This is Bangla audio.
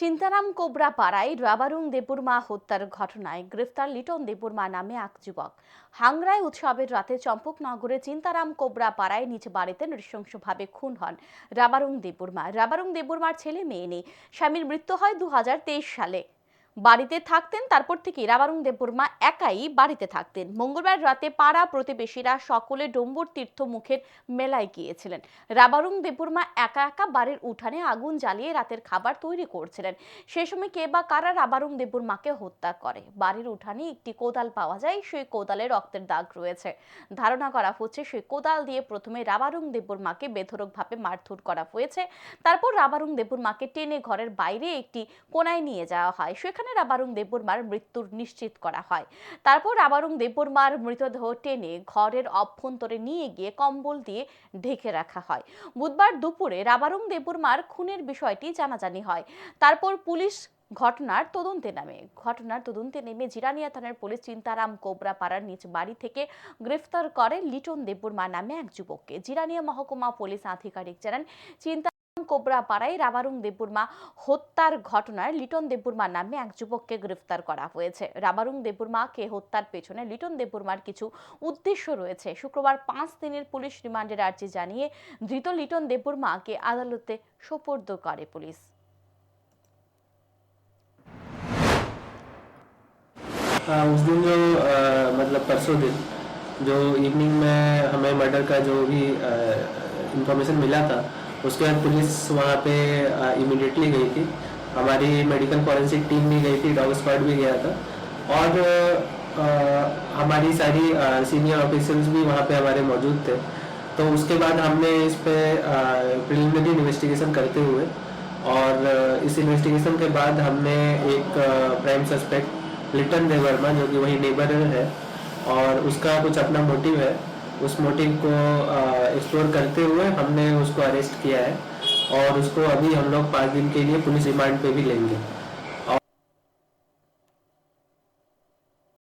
চিন্তারাম কোবরা পাড়ায় রাবারুং দেপুরমা হত্যার ঘটনায় গ্রেফতার লিটন দেবুরমা নামে এক যুবক। হাংরায় উৎসবের রাতে চম্পকনগরে চিন্তারাম কোবরা পাড়ায় নিজ বাড়িতে নৃশংসভাবে খুন হন রাবারুং দেপুরমা রাবারুং দেবুরমার ছেলে মেয়ে নেই। স্বামীর মৃত্যু হয় দু হাজার তেইশ সালে। বাড়িতে থাকতেন, তারপর থেকে রাবারুং দেববর্মা একাই বাড়িতে থাকতেন। মঙ্গলবার রাতে পাড়া প্রতিবেশীরা সকলে ডম্বুর তীর্থ মুখের মেলায় গিয়েছিলেন। রাবারুং দেববর্মা একা একা বাড়ির উঠানে আগুন জ্বালিয়ে রাতের খাবার তৈরি করছিলেন। সে সময় কে বা কারা রাবারুং দেববর্মাকে হত্যা করে? বাড়ির উঠানে একটি কোদাল পাওয়া যায়, সেই কোদালে রক্তের দাগ রয়েছে। ধারণা করা হচ্ছে, সেই কোদাল দিয়ে প্রথমে রাবারুং দেববর্মাকে বেধরকভাবে মারধর করা হয়েছে। তারপর রাবারুং দেববর্মাকে টেনে ঘরের বাইরে একটি কোনায় নিয়ে যাওয়া হয়। সেখানে রাবারুং দেববর্মার মৃত্যুর নিশ্চিত করা হয়। তারপর রাবারুং দেববর্মার মৃতদেহ টেনে ঘরের অভ্যন্তরে নিয়ে গিয়ে কম্বল দিয়ে ঢেকে রাখা হয়। বুধবার দুপুরে রাবারুং দেববর্মার খুনের বিষয়টি জানাজানি হয়। তারপর পুলিশ ঘটনার তদন্তে নামে। ঘটনার তদন্তে নেমে জিরানিয়া থানার পুলিশ চিন্তারাম কোবরা পাড়ার নিজ বাড়ি থেকে গ্রেফতার করে লিটন দেববর্মা নামে এক যুবককে। জিরানিয়া মহকুমা পুলিশ আধিকারিক জানান, চিন্তা কোবরা পাড়ায় রাবারুং দেববর্মা হত্যার ঘটনায় লিটন দেববর্মা নামে এক যুবককে গ্রেফতার করা হয়েছে রাবারুং দেববর্মাকে হত্যার পেছনে লিটন দেববর্মার কিছু উদ্দেশ্য রয়েছে শুক্রবার পাঁচ দিনের পুলিশ রিমান্ডের আর্জি জানিয়ে ধৃত লিটন দেববর্মাকে আদালতে সোপর্দ করে পুলিশ हाँ उस दिन जो अ, मतलब परसों दिन जो इवनिंग में हमें मर्डर का जो भी इंफॉर्मेशन मिला था उसके बाद पुलिस वहाँ पे इमिडिएटली गई थी। हमारी मेडिकल फॉरेंसिक टीम भी गई थी डॉग स्क्वाड भी गया था। और अ, हमारी सारी सीनियर ऑफिसर्स भी वहाँ पे हमारे मौजूद थे। तो उसके बाद हमने इस पे प्रिलिमिनरी इन्वेस्टिगेशन करते हुए और इस इन्वेस्टिगेशन के बाद हमने एक प्राइम सस्पेक्ट लिटन देवर्मा जो कि वही नेबर है और उसका कुछ अपना मोटिव है। उस मोटिव को एक्सप्लोर करते हुए हमने उसको अरेस्ट किया है और उसको अभी हम लोग पाँच दिन के लिए पुलिस रिमांड पे भी लेंगे।